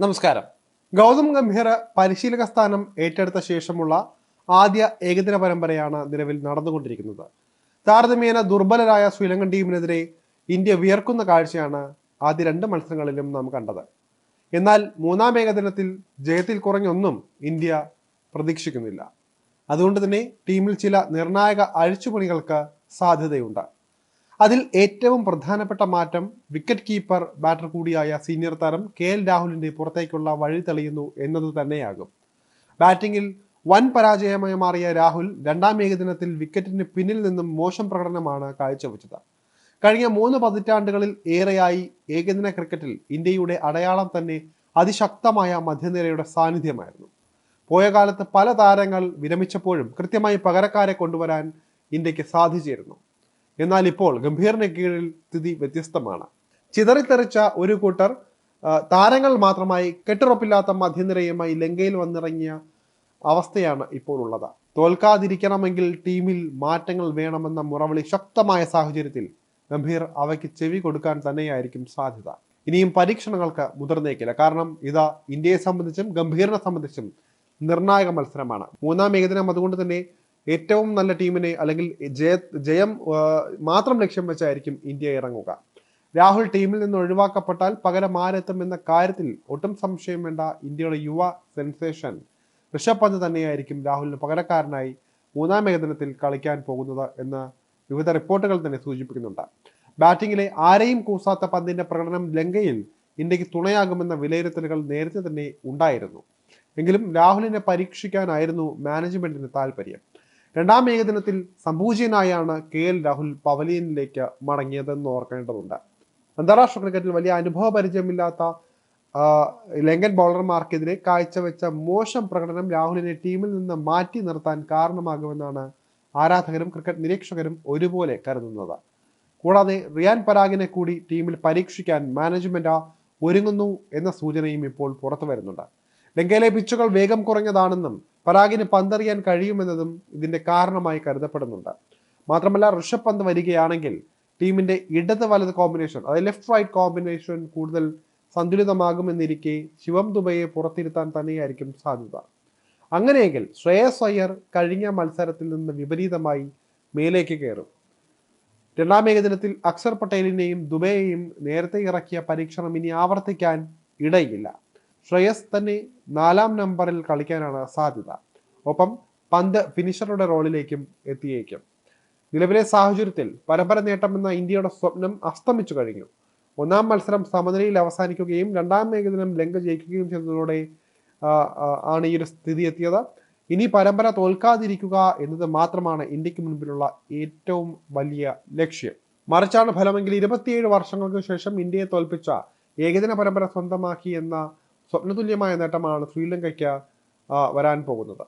നമസ്കാരം. ഗൗതം ഗംഭീർ പരിശീലക സ്ഥാനം ഏറ്റെടുത്ത ശേഷമുള്ള ആദ്യ ഏകദിന പരമ്പരയാണ് നിലവിൽ നടന്നുകൊണ്ടിരിക്കുന്നത്. താരതമ്യേന ദുർബലരായ ശ്രീലങ്കൻ ടീമിനെതിരെ ഇന്ത്യ വിയർക്കുന്ന കാഴ്ചയാണ് ആദ്യ രണ്ട് മത്സരങ്ങളിലും നാം കണ്ടത്. എന്നാൽ മൂന്നാം ഏകദിനത്തിൽ ജയത്തിൽ കുറഞ്ഞൊന്നും ഇന്ത്യ പ്രതീക്ഷിക്കുന്നില്ല. അതുകൊണ്ട് തന്നെ ടീമിൽ ചില നിർണായക അഴിച്ചുപണികൾക്ക് സാധ്യതയുണ്ട്. അതിൽ ഏറ്റവും പ്രധാനപ്പെട്ട മാറ്റം വിക്കറ്റ് കീപ്പർ ബാറ്റർ കൂടിയായ സീനിയർ താരം കെ എൽ രാഹുലിന്റെ പുറത്തേക്കുള്ള വഴി തെളിയുന്നു എന്നത് തന്നെയാകും. ബാറ്റിംഗിൽ വൻ പരാജയമായി മാറിയ രാഹുൽ രണ്ടാം ഏകദിനത്തിൽ വിക്കറ്റിന് പിന്നിൽ നിന്നും മോശം പ്രകടനമാണ് കാഴ്ചവെച്ചത്. കഴിഞ്ഞ മൂന്ന് പതിറ്റാണ്ടുകളിൽ ഏറെയായി ഏകദിന ക്രിക്കറ്റിൽ ഇന്ത്യയുടെ അടയാളം തന്നെ അതിശക്തമായ മധ്യനിരയുടെ സാന്നിധ്യമായിരുന്നു. പോയ കാലത്ത് പല താരങ്ങൾ വിരമിച്ചപ്പോഴും കൃത്യമായി പകരക്കാരെ കൊണ്ടുവരാൻ ഇന്ത്യയ്ക്ക് സാധിച്ചിരുന്നു. എന്നാൽ ഇപ്പോൾ ഗംഭീറിന് കീഴിൽ സ്ഥിതി വ്യത്യസ്തമാണ്. ചിതറിത്തെറിച്ച ഒരു കൂട്ടർ താരങ്ങൾ മാത്രമായി കെട്ടുറപ്പില്ലാത്ത മധ്യനിരയുമായി ലങ്കയിൽ വന്നിറങ്ങിയ അവസ്ഥയാണ് ഇപ്പോൾ ഉള്ളത്. തോൽക്കാതിരിക്കണമെങ്കിൽ ടീമിൽ മാറ്റങ്ങൾ വേണമെന്ന മുറവിളി ശക്തമായ സാഹചര്യത്തിൽ ഗംഭീർ അവയ്ക്ക് ചെവി കൊടുക്കാൻ തന്നെയായിരിക്കും സാധ്യത. ഇനിയും പരീക്ഷണങ്ങൾക്ക് മുതിർന്നേക്കില്ല. കാരണം ഇതാ ഇന്ത്യയെ സംബന്ധിച്ചും ഗംഭീറിനെ സംബന്ധിച്ചും നിർണായക മത്സരമാണ്. മൂന്നാം ഏകദിനം അതുകൊണ്ട് തന്നെ ഏറ്റവും നല്ല ടീമിനെ അല്ലെങ്കിൽ ജയ ജയം മാത്രം ലക്ഷ്യം വെച്ചായിരിക്കും ഇന്ത്യ ഇറങ്ങുക. രാഹുൽ ടീമിൽ നിന്ന് ഒഴിവാക്കപ്പെട്ടാൽ പകരം ആരെത്തും എന്ന കാര്യത്തിൽ ഒട്ടും സംശയം വേണ്ട ഇന്ത്യയുടെ യുവ സെൻസേഷൻ. ഋഷഭ് പന്ത് തന്നെയായിരിക്കും രാഹുലിന് പകരക്കാരനായി മൂന്നാം ഏകദിനത്തിൽ കളിക്കാൻ പോകുന്നത് എന്ന് വിവിധ റിപ്പോർട്ടുകൾ തന്നെ സൂചിപ്പിക്കുന്നുണ്ട്. ബാറ്റിംഗിലെ ആരെയും കൂസാത്ത പന്തിന്റെ പ്രകടനം ലങ്കയിൽ ഇന്ത്യയ്ക്ക് തുണയാകുമെന്ന വിലയിരുത്തലുകൾ നേരത്തെ തന്നെ ഉണ്ടായിരുന്നു. എങ്കിലും രാഹുലിനെ പരീക്ഷിക്കാനായിരുന്നു മാനേജ്മെന്റിന് താല്പര്യം രണ്ടാം ഏകദിനത്തിൽ സംഭൂജ്യനായാണ് കെ എൽ രാഹുൽ പവലിയനിലേക്ക് മടങ്ങിയതെന്ന് ഓർക്കേണ്ടതുണ്ട്. അന്താരാഷ്ട്ര ക്രിക്കറ്റിൽ വലിയ അനുഭവ പരിചയമില്ലാത്ത ലങ്കൻ ബൗളർമാർക്കെതിരെ കാഴ്ചവെച്ച മോശം പ്രകടനം രാഹുലിനെ ടീമിൽ നിന്ന് മാറ്റി നിർത്താൻ കാരണമാകുമെന്നാണ് ആരാധകരും ക്രിക്കറ്റ് നിരീക്ഷകരും ഒരുപോലെ കരുതുന്നത്. കൂടാതെ റിയാൻ പരാഗിനെ കൂടി ടീമിൽ പരീക്ഷിക്കാൻ മാനേജ്മെന്റ് ഒരുങ്ങുന്നു എന്ന സൂചനയും ഇപ്പോൾ പുറത്തു വരുന്നുണ്ട് ലങ്കയിലെ പിച്ചുകൾ വേഗം കുറഞ്ഞതാണെന്നും പരാഗിന് പന്തെറിയാൻ കഴിയുമെന്നതും ഇതിന്റെ കാരണമായി കരുതപ്പെടുന്നുണ്ട്. മാത്രമല്ല ഋഷഭ് പന്ത് വരികയാണെങ്കിൽ ടീമിന്റെ ഇടത് വലത് കോമ്പിനേഷൻ അതായത് ലെഫ്റ്റ് റൈറ്റ് കോമ്പിനേഷൻ കൂടുതൽ സന്തുലിതമാകുമെന്നിരിക്കെ ശിവം ദുബൈയെ പുറത്തിരുത്താൻ തന്നെയായിരിക്കും സാധ്യത. അങ്ങനെയെങ്കിൽ ശ്രേയസ് അയ്യർ കഴിഞ്ഞ മത്സരത്തിൽ നിന്ന് വിപരീതമായി മേലേക്ക് കയറും. രണ്ടാം ഏകദിനത്തിൽ അക്സർ പട്ടേലിനെയും ദുബൈയെയും നേരത്തെ ഇറക്കിയ പരീക്ഷണം ഇനി ആവർത്തിക്കാൻ ഇടയില്ല. ശ്രേയസ് തന്നെ നാലാം നമ്പറിൽ കളിക്കാനാണ് സാധ്യത. ഒപ്പം പന്ത് ഫിനിഷറുടെ റോളിലേക്കും എത്തിയേക്കും. നിലവിലെ സാഹചര്യത്തിൽ പരമ്പര നേട്ടമെന്ന ഇന്ത്യയുടെ സ്വപ്നം അസ്തമിച്ചു കഴിഞ്ഞു. ഒന്നാം മത്സരം സമനിലയിൽ അവസാനിക്കുകയും രണ്ടാം ഏകദിനം ലങ്ക ജയിക്കുകയും ചെയ്തതോടെ ആണ് ഈ ഒരു സ്ഥിതി എത്തിയത്. ഇനി പരമ്പര തോൽക്കാതിരിക്കുക എന്നത് മാത്രമാണ് ഇന്ത്യയ്ക്ക് മുൻപിലുള്ള ഏറ്റവും വലിയ ലക്ഷ്യം. മറിച്ചാണ് ഫലമെങ്കിൽ ഇരുപത്തിയേഴ് വർഷങ്ങൾക്ക് ശേഷം ഇന്ത്യയെ തോൽപ്പിച്ച ഏകദിന പരമ്പര സ്വന്തമാക്കി എന്ന സ്വപ്നതുല്യമായ നേട്ടമാണ് ശ്രീലങ്കയ്ക്ക് വരാൻ പോകുന്നത്.